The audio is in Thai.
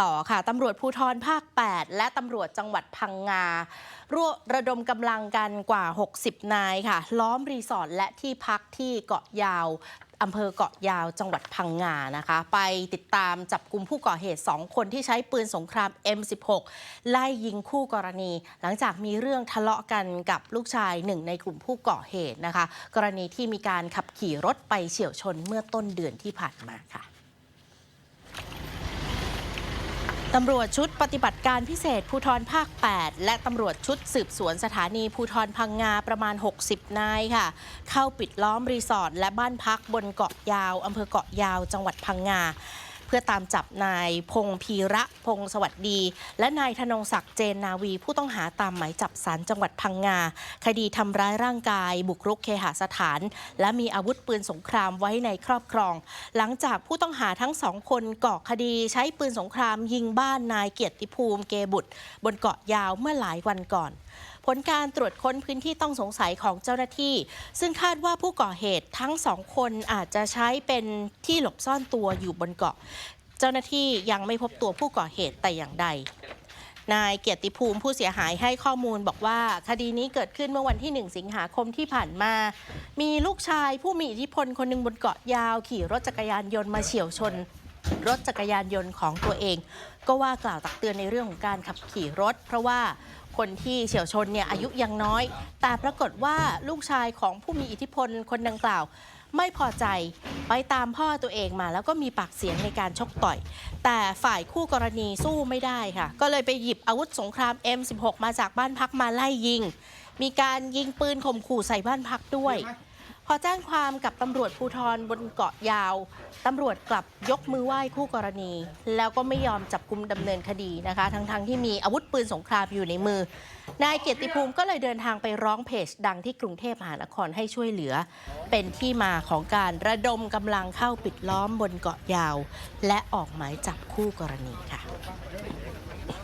ต่อค่ะตำรวจภูธรภาค 8 และตำรวจจังหวัดพังงารวระดมกำลังกันกว่า 60 นายค่ะ ล้อมรีสอร์ทและที่พักที่เกาะยาวอำเภอเกาะยาวจังหวัดพังงานะคะ ไปติดตามจับกลุ่มผู้ก่อเหตุ 2 คนที่ใช้ปืนสงคราม M16 ไล่ยิงคู่กรณี หลังจากมีเรื่องทะเลาะกันกับลูกชายหนึ่งในกลุ่มผู้ก่อเหตุนะคะ กรณีที่มีการขับขี่รถไปเฉี่ยวชนเมื่อต้นเดือนที่ผ่านมาค่ะ ตำรวจชุดปฏิบัติการพิเศษภูทรภาค 8 และตำรวจชุดสืบสวนสถานีภูทรพังงาประมาณ 60 นายค่ะ เข้าปิดล้อมรีสอร์ทและบ้านพักบนเกาะยาวอำเภอเกาะยาวจังหวัดพังงา พื่อตามจับนายพงพีระพงสวัสดี และนายธนงศักดิ์เจนนาวี ผู้ต้องหาตามหมายจับสารจังหวัดพังงา คดีทำร้ายร่างกาย บุกรุกเคหสถาน และมีอาวุธปืนสงครามไว้ในครอบครอง หลังจากผู้ต้องหาทั้งสองคนก่อคดีใช้ปืนสงครามยิงบ้านนายเกียรติภูมิเกบุตร บนเกาะยาวเมื่อหลายวันก่อน ผลการตรวจค้นพื้นที่ต้องสงสัยของเจ้าหน้าที่ ซึ่งคาดว่าผู้ก่อเหตุทั้งสองคนอาจจะใช้เป็นที่หลบซ่อนตัวอยู่บนเกาะ เจ้าหน้าที่ยังไม่พบตัวผู้ก่อเหตุแต่อย่างใดนายเกียรติภูมิผู้เสียหายให้ข้อมูลบอกว่า คดีนี้เกิดขึ้นเมื่อวันที่ 1 สิงหาคมที่ผ่านมา มีลูกชายผู้มีอิทธิพลคนหนึ่งบนเกาะยาว ขี่รถจักรยานยนต์มาเฉี่ยวชน รถจักรยานยนต์ของตัวเอง ก็ว่ากล่าวตักเตือนในเรื่องของการขับขี่รถ เพราะว่า คนที่เฉี่ยวชนเนี่ยอายุยังน้อย แต่ปรากฏว่าลูกชายของผู้มีอิทธิพลคนดังกล่าว ไม่พอใจไปตามพ่อตัวเองมา แล้วก็มีปากเสียงในการชกต่อย แต่ฝ่ายคู่กรณีสู้ไม่ได้ค่ะ ก็เลยไปหยิบอาวุธสงคราม M16 มาจากบ้านพักมาไล่ยิง มีการยิงปืนข่มขู่ใส่บ้านพักด้วย อแจ้งความกับตำรวจภูธรบนเกาะยาว ตำรวจกลับยกมือไหว้คู่กรณี แล้วก็ไม่ยอมจับกลุมดำเนินคดีนะคะ ทั้งๆทที่มีอาวุธปืนสงครามอยู่ในมือ นายเกียรติภูมิก็เลยเดินทางไปร้องเพจดังที่กรุงเทพมหานครให้ช่วยเหลือ เป็นที่มาของการระดมกำลังเข้าปิดล้อมบนเกาะยาว และออกหมายจับคู่กรณีค่ะ